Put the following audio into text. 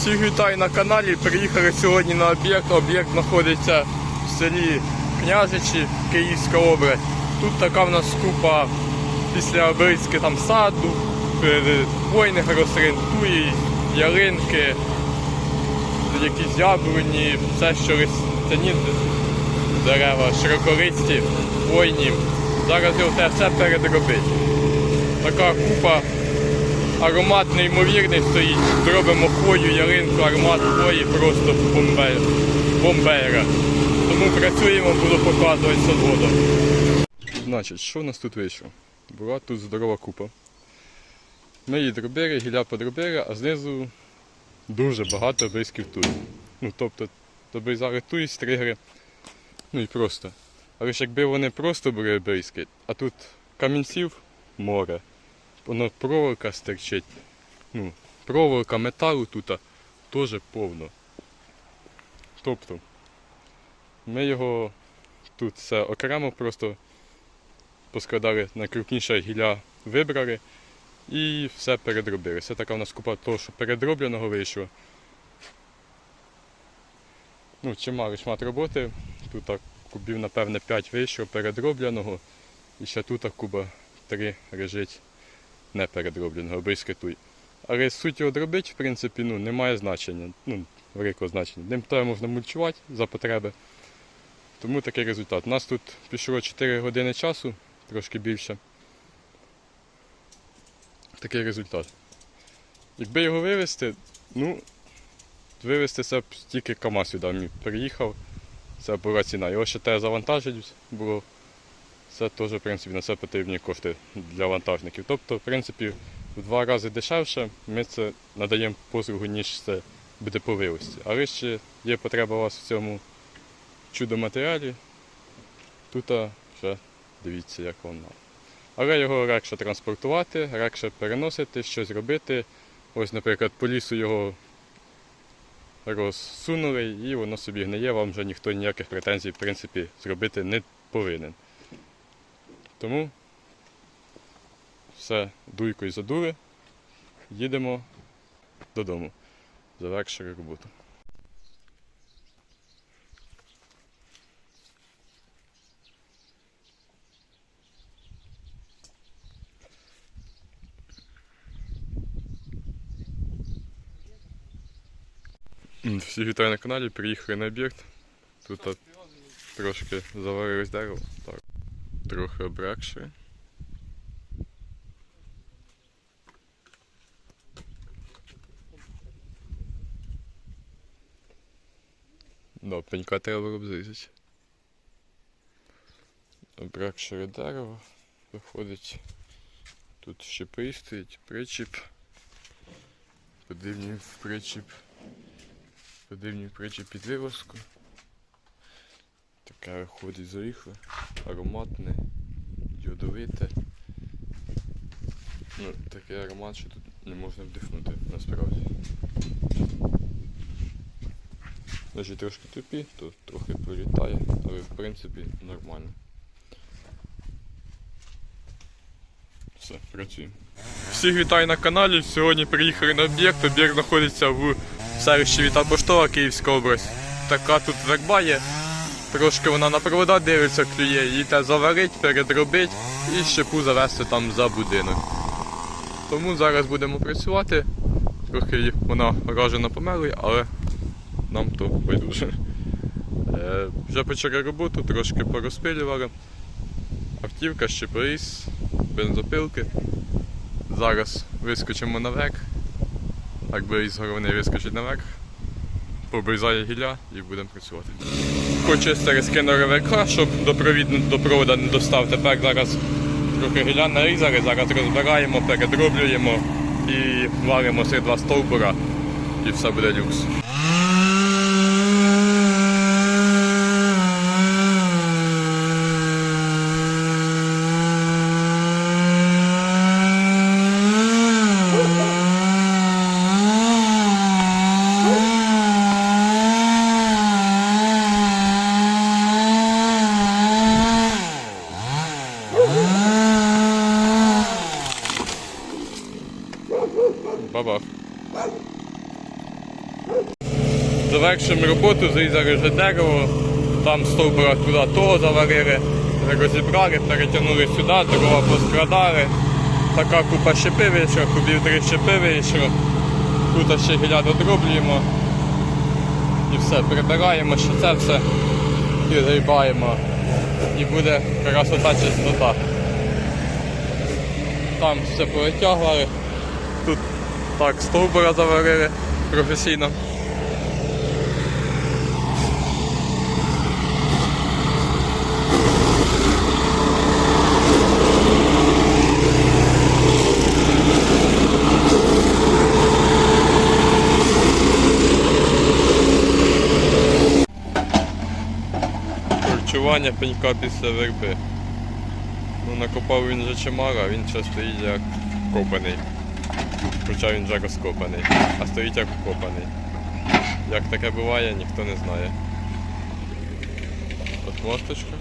Всіх вітаю на каналі. Приїхали сьогодні на об'єкт. Об'єкт знаходиться в селі Княжичі, Київська область. Тут така в нас купа після обрізки там саду, хвойних рослин, туї, ялинки, якісь яблуні, все, що листяні дерева, широколисті, хвойні. Зараз його все передробить. Така купа аромат неймовірний стоїть. Зробимо хвою, ялинку, аромат хвої просто бомбе- бомбейра. Тому працюємо, буду показувати садводом. Значить, що в нас тут вийшло? Була тут здорова купа. Ми її дробили, гілля подробили, а знизу дуже багато обрізків тут. Ну, тобто, обрізали туї стригери, ну і просто. Але ж якби вони просто були обрізки, а тут камінців море воно проволока стерчить. Ну, проволока металу тут теж повно. Тобто ми його тут все окремо просто поскладали найкрупніше гілля вибрали і все передробили. Це така у нас купа того, що передробленого вийшло. Ну, чималий шмат роботи. Тут так, кубів, напевне, 5 вийшло передробленого. І ще тут куба 3 лежить не передробленого, обрізки туй. Але суть його дробити, в принципі, ну, не значення, ну, великого значення. Ним то можна мульчувати за потреби. Тому такий результат. У нас тут пішло 4 години часу, трошки більше. Такий результат. Якби його вивезти, ну, вивезти це б тільки КАМАЗ сюди приїхав. Це була ціна. Його ще те завантажить було. Це теж, в принципі, на це потрібні кошти для вантажників. Тобто, в принципі, в два рази дешевше ми це надаємо послугу, ніж це буде по вивозці. Але ще є потреба у вас в цьому чудо-матеріалі. Тут вже дивіться, як воно. Але його легше транспортувати, легше переносити, щось робити. Ось, наприклад, по лісу його розсунули і воно собі гниє, вам вже ніхто ніяких претензій в принципі, зробити не повинен. Тому все дуйкою задули, їдемо додому. Завершили роботу. Всі вітаю на каналі, приїхали на об'єкт. Тут трошки заварилось дерево. Трохи обракши. Да, пенька треба б зрізати. Дерево. Виходить. Тут щепи стоїть, причіп. Подивні в причіп. Подивні в причіп під вивозку. Таке виходить з оріху. Ароматне, йодовите. Ну, такий аромат, що тут не можна вдихнути насправді. Значить трошки тупі, то трохи пролітає, але в принципі нормально. Все, працюємо. Всіх вітаю на каналі. Сьогодні приїхали на об'єкт. Об'єкт знаходиться в селищі Віта Поштова, Київська область. Така тут верба є. Трошки вона на провода дивиться, клює, її те заварить, передробить і щепу завести там за будинок. Тому зараз будемо працювати. Трохи вона вражена померлою, але нам то байдуже. Е, вже почали роботу, трошки порозпилювали. Автівка, щепоріз, бензопилки. Зараз вискочимо наверх. Якби із головни вискочить наверх, побризає гілля і будемо працювати. Хочу скину реверка, щоб до, до провода не достав. Тепер зараз трохи гілля нарізали, зараз розбираємо, передроблюємо і варимо цих два стовбура і все буде люкс. Бабах. Завершимо роботу, зрізали вже дерево, там стовбура туди того заварили, розібрали, перетягнули сюди, дрова поскрадали. Така купа щепи вийшла, кубів три щепи вийшло. Тут ще гіля додроблюємо. І все, прибираємо ще це все і зрібаємо. І буде красота чистота. Там все повитягували. Тут так стовбура заварили професійно. Харчування пенька після верби. Ну, накопав він вже чимало, а він ще стоїть як копаний. Хоча він вже розкопаний, а стоїть як вкопаний. Як таке буває, ніхто не знає. От мосточка.